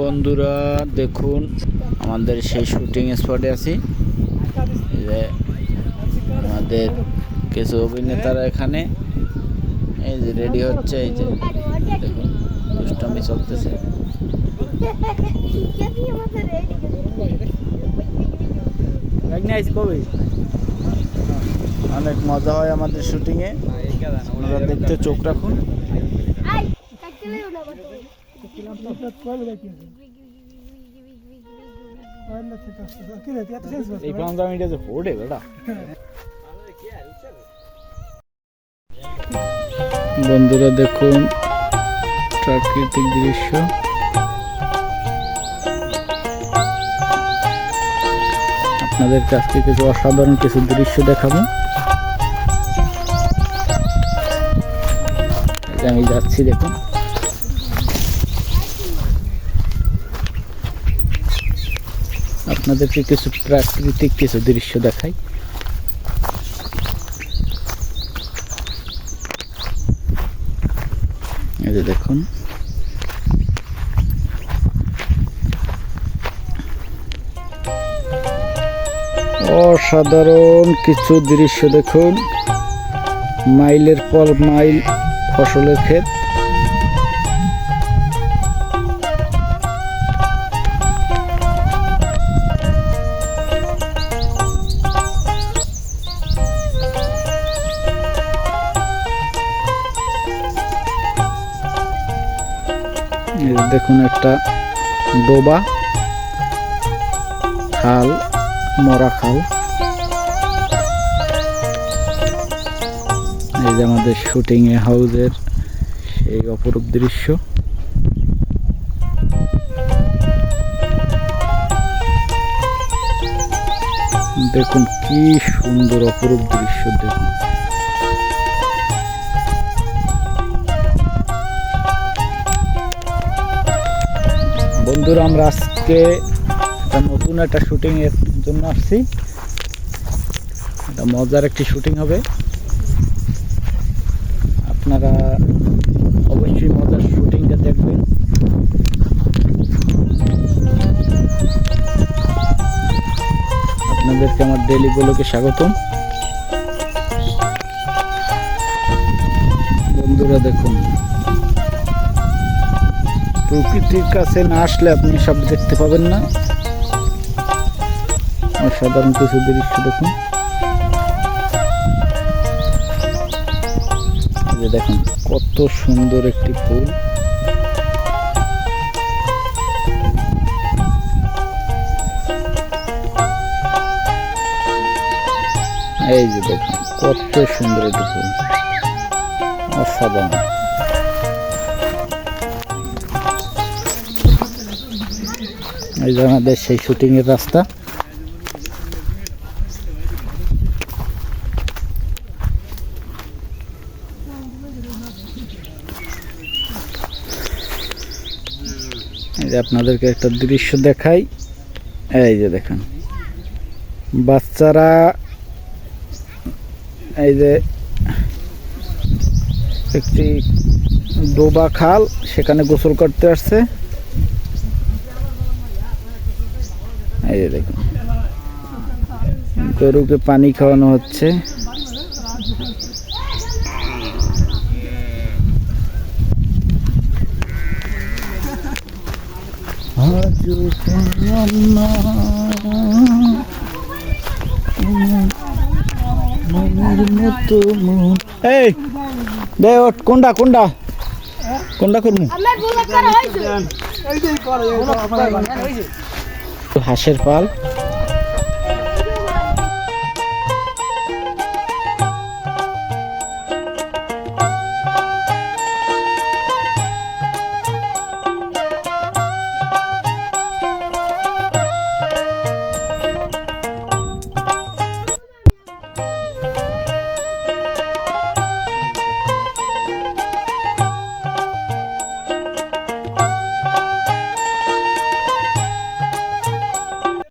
বন্ধুরা, দেখুন, আমাদের সেই শুটিং স্পটে আছি। যে আমাদের কিছু অভিনেতারা এখানে। এই যে রেডি হচ্ছে, এই যে দেখুন, দুষ্টমি চলতেছে। অনেক মজা হয় আমাদের শুটিংয়ে আপনারা দেখতে চোখ রাখুন। এই পাঞ্জাবিটা যে ফোড়ে বেটা। বন্ধুরা দেখুন প্রাকৃতিক দৃশ্য। আপনাদের কাছ থেকে কিছু অসাধারণ কিছু দৃশ্য দেখাবো। আমি যাচ্ছি দেখুন। আপনাদেরকে কিছু প্রাকৃতিক কিছু দৃশ্য দেখাই। দেখুন। অসাধারণ কিছু দৃশ্য দেখুন। মাইলের পর মাইল ফসলের ক্ষেত। দেখুন একটা ডোবা খাল মরা খাল। এই যে আমাদের শুটিং এ হাউসের সেই অপরূপ দৃশ্য। দেখুন কি সুন্দর অপরূপ দৃশ্য দেখুন। বন্ধুরা, আমরা আজকে একটা নতুন একটা শুটিং এর জন্য আসছি। এটা মজার একটি শুটিং হবে। আপনারা অবশ্যই মজার শুটিংটা দেখবেন। আপনাদেরকে আমার ডেলি ব্লগে স্বাগতম। বন্ধুরা, দেখুন। প্রকৃতির কাছে না আসলে আপনি সব দেখতে পাবেন না। অসাধারণ কিছু দৃশ্য দেখুন। যে দেখুন, কত সুন্দর একটি ফুল। এই যে দেখুন, কত সুন্দর একটি ফুল। অসাধারণ। এই যে আমাদের সেই শুটিং এর রাস্তা। এই যে আপনাদেরকে একটা দৃশ্য দেখাই। এই যে দেখেন। বাচ্চারা এই যে একটি ডোবা খাল, সেখানে গোসল করতে আসছে। এই যে দেখুন গরুকে পানি খাওয়ানো হচ্ছে মন এই দে কোনটা কোনটা কোনটা করব হাঁসের পাল।